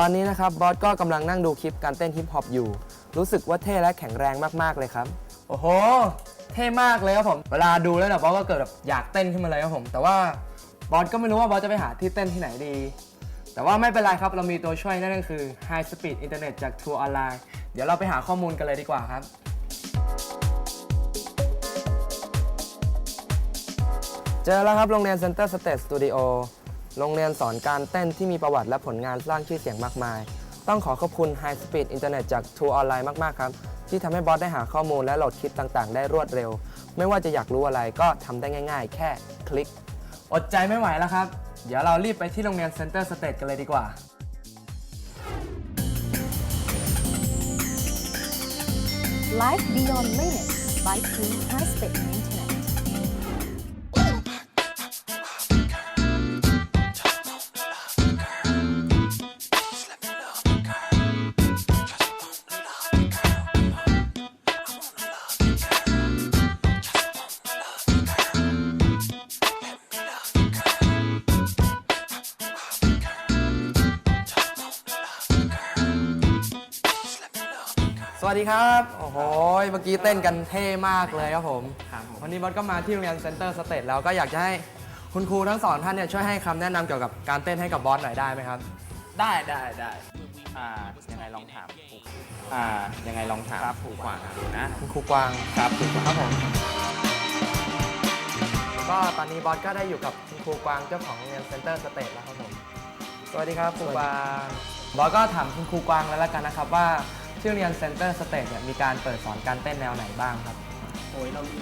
ตอนนี้นะครับบอสก็กำลังนั่งดูคลิปการเต้นฮิปฮอปอยู่ รู้สึกว่าเท่และแข็งแรงมากๆเลยครับ โอ้โห เท่มากเลยครับผม เวลาดูแล้วเนี่ยบอสก็เกิดแบบอยากเต้นขึ้นมาเลยครับผม แต่ว่าบอสก็ไม่รู้ว่าบอสจะไปหาที่เต้นที่ไหนดี แต่ว่าไม่เป็นไรครับ เรามีตัวช่วยนั่นก็คือ High Speed Internet จาก True Online เดี๋ยวเราไปหาข้อมูลกันเลยดีกว่าครับ เจอแล้วครับโรงเรียน Center Stage Studio โรงเรียนสอนการเต้นที่มีประวัติและผลงานสร้างชื่อเสียงมากมาย ต้องขอขอบคุณ High Speed Internet จาก True Online มาก ๆ ครับ ที่ทำให้บอสได้หาข้อมูลและโหลดคลิปต่างๆ ได้รวดเร็ว ไม่ว่าจะอยากรู้อะไรก็ทำได้ง่าย ๆ แค่คลิก อดใจไม่ไหวแล้วครับ เดี๋ยวเรารีบไปที่โรงเรียน Center Stage กันเลยดีกว่า Life beyond limits by True High Speed Internet. วัสดีครับ โอ้โห เมื่อกี้เต้นกันเท่มากเลยครับผมวันนี้บอสก็มาที่โรงเรียนเซ็นเตอร์สเตทแล้วก็อยากจะให้คุณครูทั้งสองท่านเนี่ยช่วยให้คำแนะนำเกี่ยวกับการเต้นให้กับบอสหน่อยได้ไหมครับ ได้ได้ได้อ่ายังไงลองถามครูอ่ายังไงลองถามครูกวางดูนะ คุณครูกวาง ครับครูกวางครับผม ก็ตอนนี้บอสก็ได้อยู่กับคุณครูกวางเจ้าของโรงเรียนเซ็นเตอร์สเตทแล้วครับผม สวัสดีครับครูกวาง บอสก็ถามคุณครูกวางแล้วละกันนะครับว่า ที่โรงเรียนเซ็นเตอร์สเตทเนี่ยมีการเปิดสอนการเต้นแนวไหนบ้างครับ โอ้ยเรามี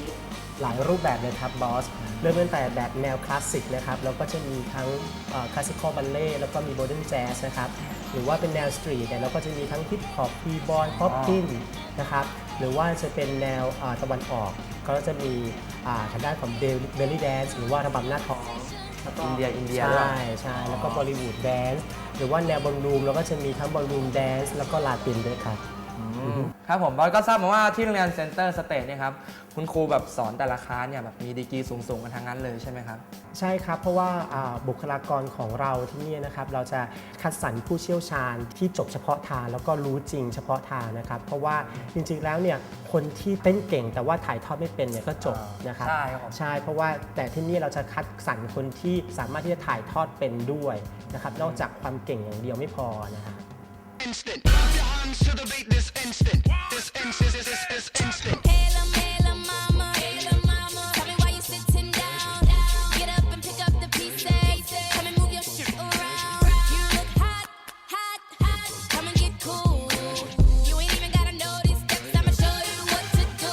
หลายรูปแบบเลยครับบอสเริ่มตั้งแต่แบบแนวคลาสสิกนะครับแล้วก็จะมีทั้งคลาสสิคอลบัลเล่แล้วก็มีโมเดิร์นแจ๊สนะครับหรือว่าเป็นแนวสตรีทเนี่ยเราก็จะมีทั้งฮิปฮอปบีบอยป๊อปกินนะครับหรือว่าจะเป็นแนวอ่าตะวันออก ก็จะมีอ่าทางด้านของเบลลี่แดนซ์หรือว่าระบำหน้าท้องแล้วก็อินเดียอินเดียด้วยใช่ใช่แล้วก็บอลิวูดแดนซ์หรือว่าแนวบอลลูมเราก็จะมีทั้งบอลลูมแดนซ์แล้วก็ลาตินด้วยครับ ครับผมบอสก็ทราบมาว่าที่โรงเรียนเซ็นเตอร์สเตทเนี่ยครับ คุณครูแบบสอนแต่ละคลาสเนี่ยแบบมีดีกรีสูงๆกันทั้งนั้นเลยใช่ไหมครับ ใช่ครับ เพราะว่าอ่าบุคลากรของเราที่นี่นะครับ เราจะคัดสรรผู้เชี่ยวชาญที่จบเฉพาะทางแล้วก็รู้จริงเฉพาะทางนะครับ เพราะว่าจริงๆแล้วเนี่ยคนที่เต้นเก่งแต่ว่าถ่ายทอดไม่เป็นเนี่ยก็จบนะครับใช่ครับผมใช่เพราะว่าแต่ที่นี่เราจะคัดสรรคนที่สามารถที่จะถ่ายทอดเป็นด้วยนะครับนอกจากความเก่งอย่างเดียวไม่พอนะฮะ instant. Clap your hands to the beat this instant. This instant, this is this instant. Hey, la, hey, la, mama. Hey, la, mama. Tell me why you sitting down. Get up and pick up the pieces. Come and move your shit around. You look hot, hot, hot. Come and get cool. You ain't even gotta know these steps. I'ma show you what to do.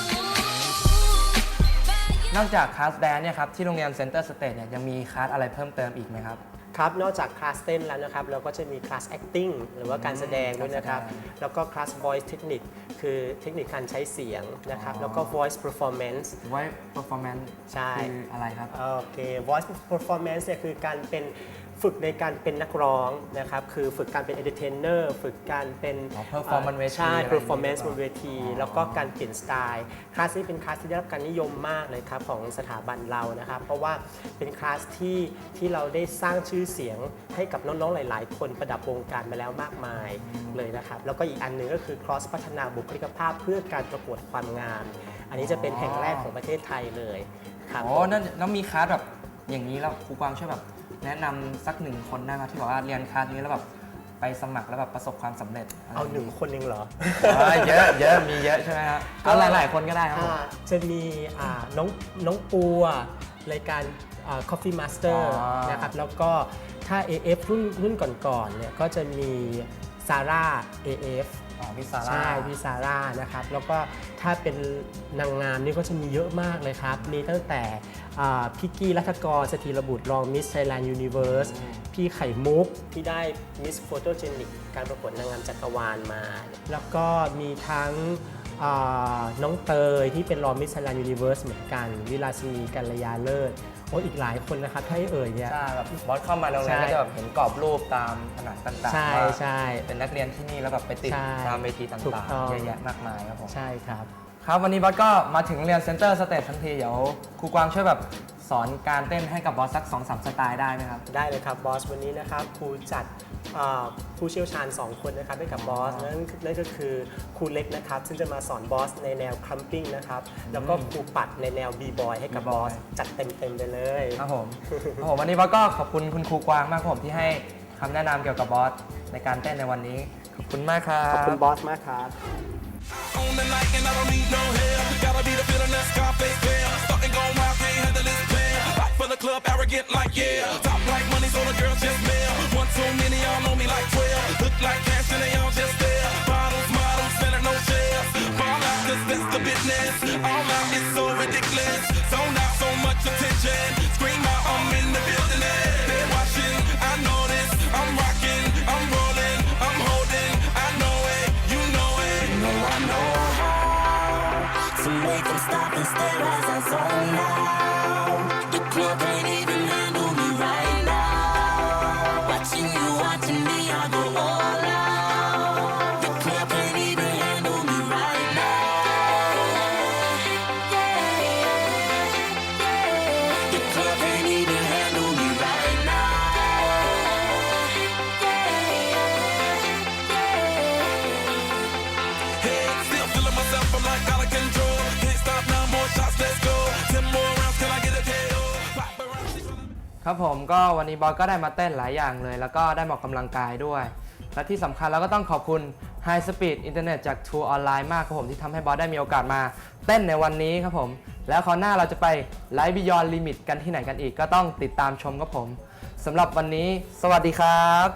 Fire. นอกจากคลาสแดนเนี่ยครับที่โรงเรียนเซ็นเตอร์สเตทเนี่ยยังมีคลาสอะไรเพิ่มเติมอีกไหมครับ ครับ นอกจากคลาสเต้นแล้วนะครับ เราก็จะมีคลาส acting หรือว่าการแสดงด้วยนะครับการแสดงแล้วก็คลาส voice technique คือเทคนิคการใช้เสียงนะครับ แล้วก็ voice performance ไว้ performance ใช่คืออะไรครับ โอเค voice performance เนี่ยคือการเป็นฝึกในการเป็นนักร้องนะครับ คือฝึกการเป็น entertainer ฝึกการเป็นอ๋อ perform บนเวทีใช่อะไรอย่างงี้ performance ดีกบว่านเวที แล้วก็การเปลี่ยนสไตล์คลาสนี้เป็นคลาสที่ได้รับการนิยมมากเลยครับของสถาบันเรานะครับ เพราะว่าเป็นคลาสที่ที่เราได้สร้างชื่อเสียงให้กับน้องๆหลาย ๆ คนประดับวงการมาแล้วมากมายเลยนะครับ แล้วก็อีกอันหนึ่งก็คือ cross พัฒนาบุคลิกภาพเพื่อการประกวดความงาม อันนี้จะเป็นแห่งแรกของประเทศไทยเลยครับโอ้นั่นแล้วมีคลาสแบบอย่างนี้แล้วครูกวางช่วยแบบแนะนำสักหนึ่งคนได้ไหมที่บอกว่าเรียนคลาสนี้แล้วแบบไปสมัครแล้วแบบประสบความสำเร็จะไรเอาหนึ่งคนเองเหรอ อ๋อเยอะเยอะมีเยอะใช่ไหมครับเอาหลาย ๆ คนก็ได้ครับผมอ่าจะมีอ่าน้องน้องปัวรายการอ่า Coffee Master อ๋อ นะครับ แล้วก็ถ้า AF รุ่นรุ่นก่อนๆเนี่ยก็จะมี ซาร่า AF อ๋อพี่ซาร่า ใช่พี่ซาร่านะครับแล้วก็ถ้าเป็นนางงามนี่ก็จะมีเยอะมากเลยครับ มีตั้งแต่อ่าพี่กี้รัฐกรสถิรบุตรรองมิสไทยแลนด์ยูนิเวิร์สพี่ไข่มุกที่ได้มิสโฟโตเจนิกการประกวดนางงามจักรวาลมา แล้วก็มีทั้งอ่าน้องเตยที่เป็นรองมิสไทยแลนด์ยูนิเวิร์สเหมือนกัน วิลาสินีกัลยาเลิศ โอ้อีกหลายคนนะครับถ้าให้เอ่ยเนี่ยใช่แบบบอสเข้ามาโรงเรียนใช่ก็จะแบบเห็นกรอบรูปตามผนังต่างๆใช่ว่าใช่ เป็นนักเรียนที่นี่แล้วแบบไปติดใช่ตามเวทีถูกต่างต้อง ๆเยอะแยะมากมายครับผม ใช่ครับ ครับวันนี้บอสก็มาถึงโรงเรียนเซ็นเตอร์สเตททันที เดี๋ยวครูกวางช่วยแบบ สอนการเต้นให้กับบอสสัก2อสสไตล์ได้ไหมครับ ได้เลยครับบอสวันนี้นะครับครูจัดเอ่อผู้เชี่ยวชาญ 2 คนนะครับให้กับบอสนั่นนั่นก็คือครูเล็กนะครับซึ่งจะมาสอนบอสในแนวคลัมปิ้งนะครับแล้วก็ครูปัดในแนวบีบอยให้กับบอส B-boy จัดเต็มๆไปเลย ครับผม ครับผมวันนี้บอสก็ขอบคุณคุณครูกวางมากครับผมที่ให้คำแนะนำเกี่ยวกับบอสในการเต้นในวันนี้ ขอบคุณมากครับ ขอบคุณบอสมากครับ On the night and I don't need no help. Gotta be the feeling that Scarface club, arrogant like yeah. Top like money, so the girls just mail. One too many, y'all know me like 12. Look like cash and they all just there. Bottles, models, spending no shares. Fall out, cause that's the business. All out To make them stop and stare as I zone out. The club can't even handle ครับผมก็วันนี้บอสก็ได้มาเต้นหลายอย่างเลย แล้วก็ได้มาออกกำลังกายด้วย และที่สำคัญเราก็ต้องขอบคุณ High Speed Internet จาก True Online มากครับผมที่ทำให้บอสได้มีโอกาสมาเต้นในวันนี้ครับผม แล้วคราวหน้าเราจะไปไลฟ์บิยอนลิมิตกันที่ไหนกันอีก ก็ต้องติดตามชมครับผมสำหรับวันนี้ สวัสดีครับ